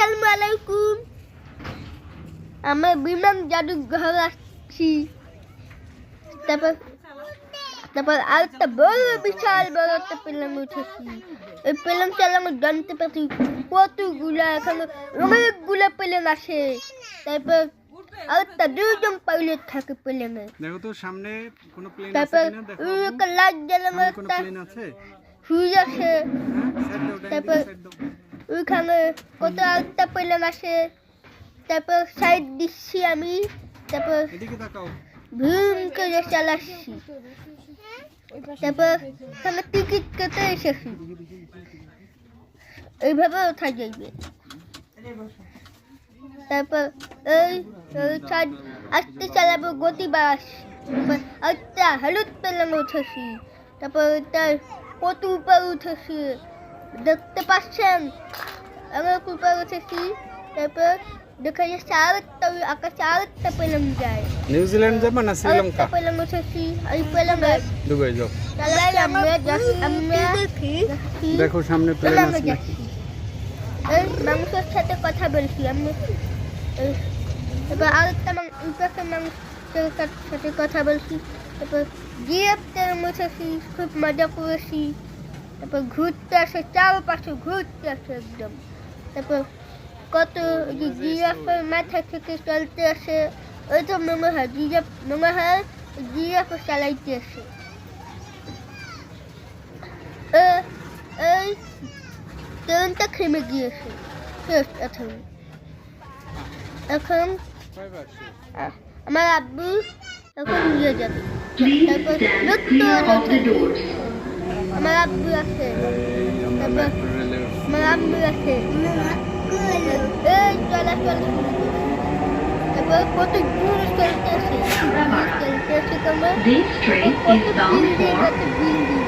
আসসালামু আলাইকুম আমরা বিমান জাদুঘর আসছি তারপর তারপর আরেকটা বড় বিশাল বড় একটা প্লেন উঠেছি ওই প্লেন চালানো জানতে পারছি কতগুলা এখানে অনেকগুলো প্লেন আসে তারপর আরেকটা দুজন পাইলট থাকে প্লেনে দেখো তো সামনে কোনো প্লেন আছে তারপর কিনা দেখো একটা লাইট জ্বালানো একটা প্লেন আছে তারপর- ওইখানে কত আরেকটা প্লেন আসে। তারপর সাইড দিচ্ছি আমি তারপর ভীম করে চালাচ্ছি। তারপর এখানে টিকিট কেটে এসেছি এইভাবে ওঠা যাইবে তারপর এই সাইড আস্তে চালাবো গতি বাস একটা হলুদ পেলাম উঠেছি। তারপর ওইটা কত উপর উঠেছি। দেখতে পাচ্ছেন? আমি উপর উঠেছি তারপর দেখা যাচ্ছে আরেকটা ওই আকাশে আরেকটা পেলাম যায়। নিউজিল্যান্ড যাবে না আরেকটা পেলাম উঠেছি এই পেলাম দুবাই যাও। আমরা আমরা দেখো। সামনে প্লেন পেলামে আছে এই মানুষের সাথে কথা বলছি আমি এবার আরেকটা মানুষের মানুষের সাথে কথা বলছি। তারপর জিএফতে বসেছি খুব মজা করেছি। তারপর ঘুরতে আসে চারপাশে ঘুরতে আসে একদম। তারপর কত জিরাফের মাথা থেকে চলতে আসে ওই তো মনে হয় জিরাফ মনে হয় জিরাফ চালাইতে আসে। এই ট্রেনটা থেমে গিয়েছে। শেষ এখন এখন আমার আব্বু এখন নিয়ে যাবে। তারপর আমার আব্বু আছে। আমরা আব্বু আছে। এই চলাচল তারপর কত দূর চলতে আসে চলতে আসে তোমার। This train কত is bound বিল্ডিং for কত বিল্ডিং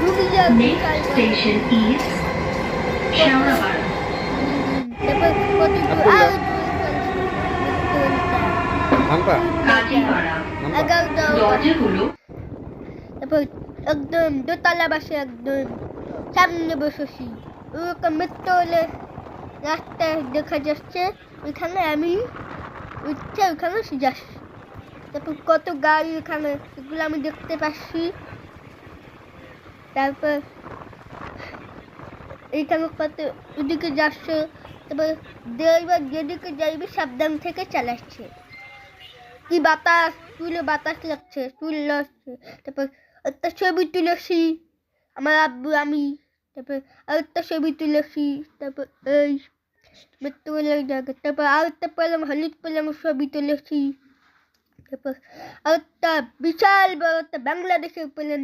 ডুবে যাবে Next station is Shaurabad. তারপর কত দূর। আরও দূর চলছে। তারপর একদম, দোতলা বাসে একদম। সামনে বসেছি। ওরকম মৃত্যু হলে রাস্তায় দেখা যাচ্ছে, ওইখানে আমি উঠছে, ওইখানে যাচ্ছি তারপর কত গাড়ি ওখানে এগুলো আমি দেখতে পাচ্ছি। তারপর এইখানে কত ওদিকে যাচ্ছে, তারপর ড্রাইভার যেদিকে যাইবে সাবধান থেকে চালাচ্ছে। কি বাতাস তুলে বাতাস লাগছে তুল লাগছে। তারপর একটা ছবি তুলেছি আমার আব্বু আমি। তারপর আরেকটা ছবি তুলেছি তারপর এই মেট্রো রেলের জায়গা। তারপর আরেকটা পেলাম হলুদ পেলাম ছবি তুলেছি। তারপর আর আরেকটা বিশাল বড় একটা বাংলাদেশের পেলেন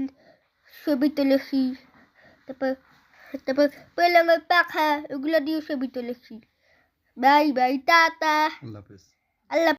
ছবি তুলেছি। তারপর তারপর পেলামের পাখা এগুলো দিয়ে ছবি তুলেছি। Bye bye tata. আল্লাহ